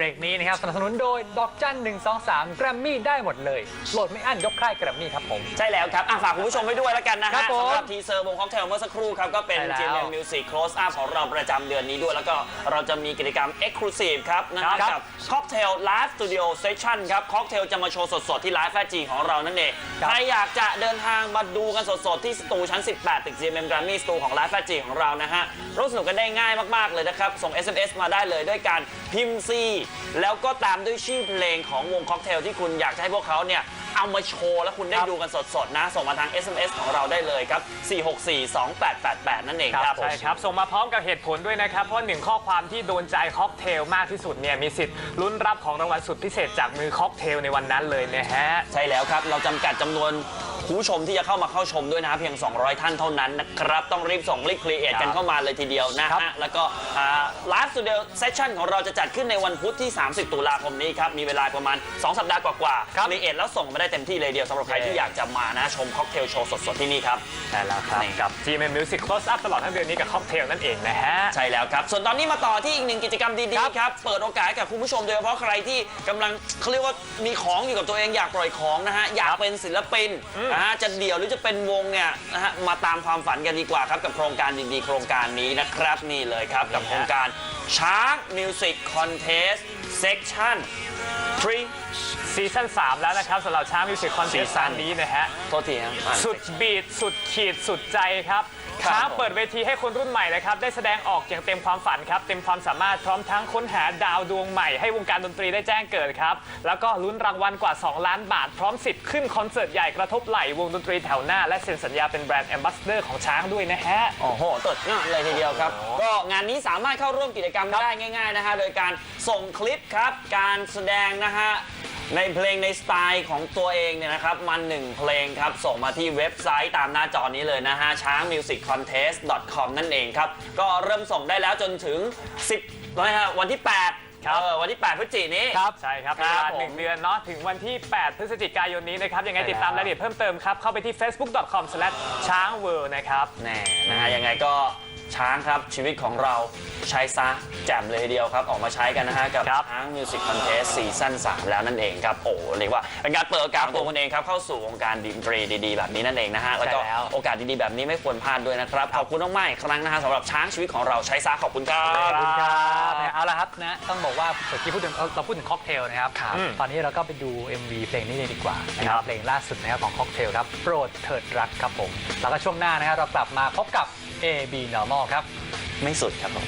เบรกนี้นะครับสนับสนุนโดยดอกจัน1 2 3แกรมมี่ได้หมดเลย โหลดไม่อั้นยกค่ายแกรมมี่ครับผม ใช่แล้วครับอะฝากคุณผู้ชมไว้ด้วยแล้วกันนะครัฮะบผมสำหรับทีเซอร์วงค็อกเทลเมื่อสักครู่ครับ ก็เป็น ใช่แล้ว GMM Music Close Up ของเราประจำเดือนนี้ด้วย แล้วก็เราจะมีกิจกรรม Exclusive ครับนะฮะครับกับค็อกเทล Live Studio Session ครับค็อกเทลจะมาโชว์สดๆ ที่ไลฟ์แฟจีของเรานั่นเองครับ ใครอยากจะเดินทางมาดูกันสดๆ ที่สตูชั้น 18 ตึก GMM Grammy สตูของไลฟ์แฟจีของเรานะฮะร่วมสนุกกันได้ง่ายมากๆเลยนะครับส่ง SMS มาได้เลยด้วยการพิมพ์ C แล้วก็ตามด้วยชื่อเพลงของวงค็อกเทลที่คุณอยากจะให้พวกเขาเนี่ยเอามาโชว์ แล้วคุณได้ครับดูกันสดๆนะ ส่งมาทาง SMS ของเราได้เลยครับ 4642888 นั่นเองครับผมใช่ครับ ส่งมาพร้อมกับเหตุผลด้วยนะครับ เพราะหนึ่งข้อความที่โดนใจค็อกเทลมากที่สุดเนี่ยมีสิทธิ์ลุ้นรับของรางวัลสุดพิเศษจากมือค็อกเทลในวันนั้นเลยนะฮะ ใช่แล้วครับ เราจำกัดจำนวน คุณผู้ชมที่จะเข้ามาเข้าชมด้วยนะเพียง 200 ท่านเท่านั้นนะครับต้องรีบส่งรีบครีเอทกันเข้ามาเลยทีเดียวนะครัฮะบแล้วก็ไลฟ์สตูดิโอเซสชั่นของเราจะจัดขึ้นในวันพุธที่ 30 ตุลาคมนี้ครับมีเวลาประมาณ 2 สัปดาห์กว่าๆครับครีเอทแล้วส่งมาได้เต็มที่เลยเดียวสำหรับใครที่อยากจะมานะชมค็อกเทลโชว์สดๆที่นี่ครับใช่แล้วครับนี่กับ GMM Music Close Up ตลอดทั้งเดือนนี้กับค็อกเทลนั่นเองนะฮะใช่แล้วครับส่วนตอนนี้มาต่อที่อีกหนึ่งกิจกรรมดีครับๆครับเปิดโอกาสให้กับคุณผู้ชมโดยเฉพาะใครที่กำลังเขาเรียกว่ามีของอยู่กับตัวเองอยากปล่อยของนะฮะอยากเป็นศิลปินนะฮะจะเดี่ยวหรือจะเป็นวงเนี่ยนะฮะมาตามความฝันกันดีกว่าครับกับโครงการดีๆโครงการนี้นะครับนี่เลยครับกับโครงการช้างมิวสิกคอนเทสเซ c ชั่น3ซีซั่น3แล้วนะครับสำหรับช้างมิวสิกคอนเสิร์ตซีซั่นนี้นะฮะโทษทีครับอ่านสุดบีดสุดขีดสุดใจครับ ครับช้างผมเปิดเวทีให้คนรุ่นใหม่นะครับได้แสดงออกอย่างเต็มความฝันครับเต็มความสามารถพร้อมทั้งค้นหาดาวดวงใหม่ให้วงการดนตรีได้แจ้งเกิดครับแล้วก็ลุ้นรางวัลกว่า 2 ล้านบาท พร้อมสิทธิ์ขึ้นคอนเสิร์ตใหญ่กระทบไหลวงดนตรีแถวหน้า และเซ็นสัญญาเป็นแบรนด์แอมบาสเดอร์ของช้างด้วยนะฮะ โอ้โหตดงานเลยทีเดียวครับ ก็งานนี้สามารถเข้าร่วมกิจกรรมได้ง่าย ๆนะฮะ โดยการส่งคลิปครับ การแสดงนะฮะ ในเพลงในสไตล์ของตัวเองเนี่ยนะครับมาหนึ่งเพลงครับ ส่งมาที่เว็บไซต์ตามหน้าจอนี้เลยนะฮะช้าง music contest com นั่นเองครับ ก็เริ่มส่งได้แล้วจนถึง 10นะฮะวันที่ 8ครับเออวันที่ 8 พฤศจิกายนนี้ ครับใช่ครับครัเวบลาผมหนึ่งเดือนเนาะถึงวันที่ 8 พฤศจิกายนนี้นะครับ ยังไงใช่ติดตามแล้วรายละเอียดเพิ่มเติมครับ เข้าไปที่ facebook.com ช้างเวิร์นะครับแน่นะฮะยังไงก็ ช้างครับ ชีวิตของเราใช้ซะแจ่มเลยทีเดียวครับ ออกมาใช้กันนะฮะ กับครับช้างมิวสิกคอนเทสซีซั่น3แล้วนั่นเองครับ โอ้เรียกว่า เป็นการเปิดโอกาสตัวคนเองครับ เข้าสู่วงการดนตรีดีๆ แบบนี้นั่นเองนะฮะ แล้วก็ใช่แล้วโอกาสดีๆ แบบนี้ไม่ควรพลาดด้วยนะครับ ขอบคุณมากๆอีกครั้งนะฮะสำหรับช้างชีวิตของเราใช้ซะขอบคุณครัขอบคุณครับนะเอาละครับนะต้องบอกว่าเมื่อกี้พูดถึงเราเราพูดถึงค็อกเทลนะครับครับตอนนี้เราก็ไปดู MV เพลงนี้เลยดีกว่านะคครัรับบเพลงล่าสุดนะครับของค็อกเทลครับโปรดเถิดรักครับผมแล้วก็ช่วงหน้านะครับเรากลับมาพบกับ AB Normal ครับ ไม่สุดครับผม